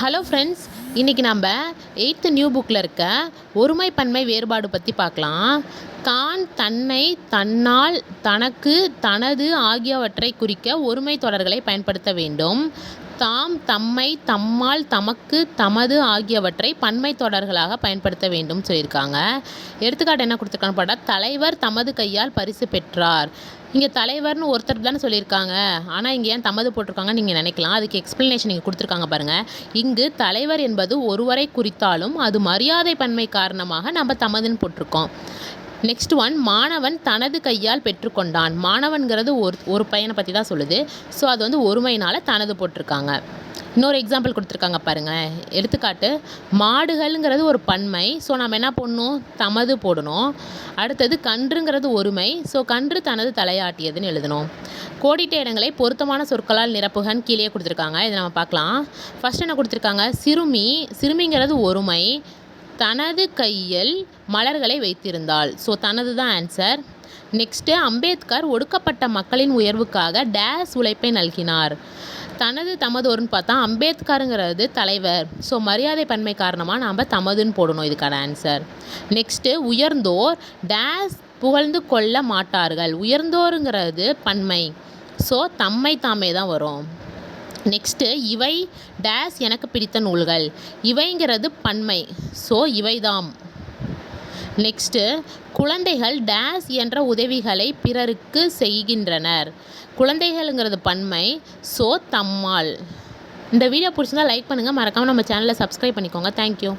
Hello friends இன்றைக்கி நம்ம eighth new புக்கில் இருக்க ஒருமை பன்மை வேறுபாடு பற்றி பார்க்கலாம். தான் தன்னை தன்னால் தனக்கு தனது ஆகியவற்றை குறிக்க ஒருமை தொடர்களை பயன்படுத்த வேண்டும். தாம் தம்மை தம்மால் தமக்கு தமது ஆகியவற்றை பன்மை தொடர்களாக பயன்படுத்த வேண்டும் சொல்லியிருக்காங்க. எடுத்துக்காட்டு என்ன கொடுத்துருக்கான்னு பார்த்தா தலைவர் தமது கையால் பரிசு பெற்றார். இங்கே தலைவர்னு ஒருத்தர் தானே சொல்லியிருக்காங்க. ஆனால் இங்கே ஏன் தமது போட்டிருக்காங்க நீங்கள் நினைக்கலாம். அதுக்கு எக்ஸ்ப்ளனேஷன் இங்கே கொடுத்துருக்காங்க பாருங்கள் இங்கு தலைவர் என்பது ஒருவரை குறித்தாலும் அது மரியாதை பன்மை காரணமாக நம்ம தமதுன்னு போட்டிருக்கோம். நெக்ஸ்ட் ஒன் மாணவன் தனது கையால் பெற்றுக்கொண்டான். மாணவன்கிறது ஒரு ஒரு பையனை பற்றி தான் சொல்லுது. ஸோ அது வந்து ஒருமையினால் தனது போட்டிருக்காங்க. இன்னொரு எக்ஸாம்பிள் கொடுத்துருக்காங்க பாருங்கள் எடுத்துக்காட்டு மாடுகள்ங்கிறது ஒரு பன்மை. ஸோ நம்ம என்ன பண்ணணும் தமது போடணும். அடுத்தது கன்றுங்கிறது ஒருமை. ஸோ கன்று தனது தலையாட்டியதுன்னு எழுதணும். கோடிட்ட இடங்களை பொருத்தமான சொற்களால் நிரப்புகன்னு கீழே கொடுத்துருக்காங்க. இதை நம்ம பார்க்கலாம். ஃபஸ்ட் என்ன கொடுத்துருக்காங்க? சிறுமி. சிறுமிங்கிறது ஒருமை. தனது கையில் மலர்களை வைத்திருந்தாள். ஸோ தனது தான் ஆன்சர் நெக்ஸ்ட்டு அம்பேத்கர் ஒடுக்கப்பட்ட மக்களின் உயர்வுக்காக டேஸ் உழைப்பை நல்கினார். தனது தமது பார்த்தா அம்பேத்கருங்கிறது தலைவர். ஸோ மரியாதை பன்மை காரணமாக நாம் தமதுன்னு போடணும் இதுக்கான ஆன்சர் நெக்ஸ்ட்டு உயர்ந்தோர் டேஸ் புகழ்ந்து கொள்ள மாட்டார்கள். உயர்ந்தோருங்கிறது பன்மை. ஸோ தம்மை தாமே தான் வரும். நெக்ஸ்ட்டு இவை டேஸ் எனக்கு பிடித்த நூல்கள். இவைங்கிறது பன்மை. ஸோ இவைதாம். நெக்ஸ்ட்டு குழந்தைகள் டேஸ் என்ற உதவிகளை பிறருக்கு செய்கின்றனர். குழந்தைகள்ங்கிறது பன்மை. ஸோ தம்மால். இந்த வீடியோ பிடிச்சிருந்தா லைக் பண்ணுங்கள் மறக்காமல் நம்ம சேனலை சப்ஸ்கிரைப் பண்ணிக்கோங்க. தேங்க்யூ